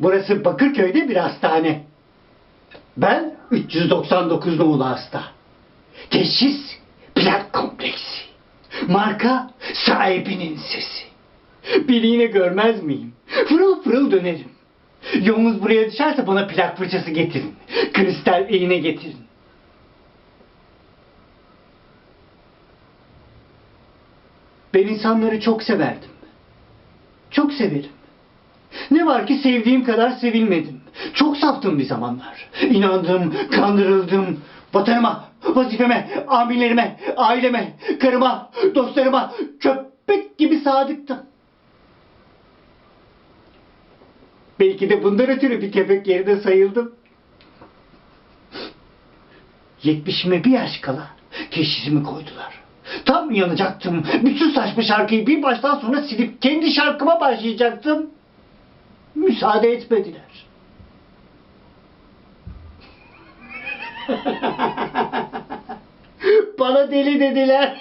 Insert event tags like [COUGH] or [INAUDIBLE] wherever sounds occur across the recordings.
Burası Bakırköy'de bir hastane. Ben 399 nolu hasta. Teşhis plak kompleksi. Marka sahibinin sesi. Bir iğne görmez miyim? Fırıl fırıl dönerim. Yolunuz buraya düşerse bana plak fırçası getirin. Kristal iğne getirin. Ben insanları çok severdim. Çok severim. Ne var ki sevdiğim kadar sevilmedim. Çok saftım bir zamanlar. İnandım, kandırıldım. Vatanıma, vazifeme, amirlerime, aileme, karıma, dostlarıma köpek gibi sadıktım. Belki de bundan ötürü bir köpek yerine sayıldım. Yetmişime bir yaş kala teşhisimi koydular. Tam yanacaktım. Bütün saçma şarkıyı bir baştan sona silip kendi şarkıma başlayacaktım. Müsaade etmediler. [LAUGHS] Bana deli dediler.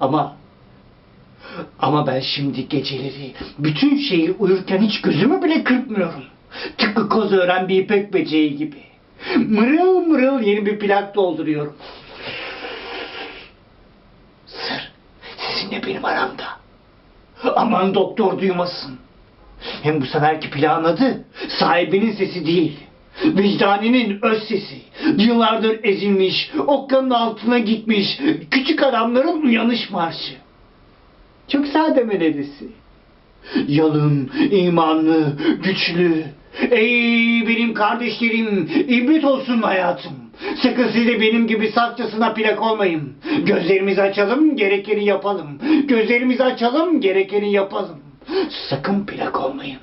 Ama ama ben şimdi geceleri bütün şeyi uyurken hiç gözümü bile kırpmıyorum. Tıpkı koz öğren bir ipek böceği gibi. Mırıl mırıl yeni bir plak dolduruyorum. Sizinle benim aramda. Aman doktor duymasın. Hem bu seferki plağın adı sahibinin sesi değil. Vicdaninin öz sesi. Yıllardır ezilmiş, okkanın altına gitmiş, küçük adamların uyanış marşı. Çok sade melodisi. Yalın, imanlı, güçlü. Ey benim kardeşlerim, ibret olsun hayatım. Sakın siz de benim gibi safçasına plak olmayın. Gözlerimizi açalım, gerekeni yapalım. Gözlerimizi açalım, gerekeni yapalım. Sakın plak olmayın.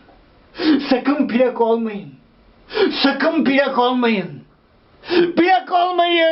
Sakın plak olmayın. Sakın plak olmayın. Plak olmayın.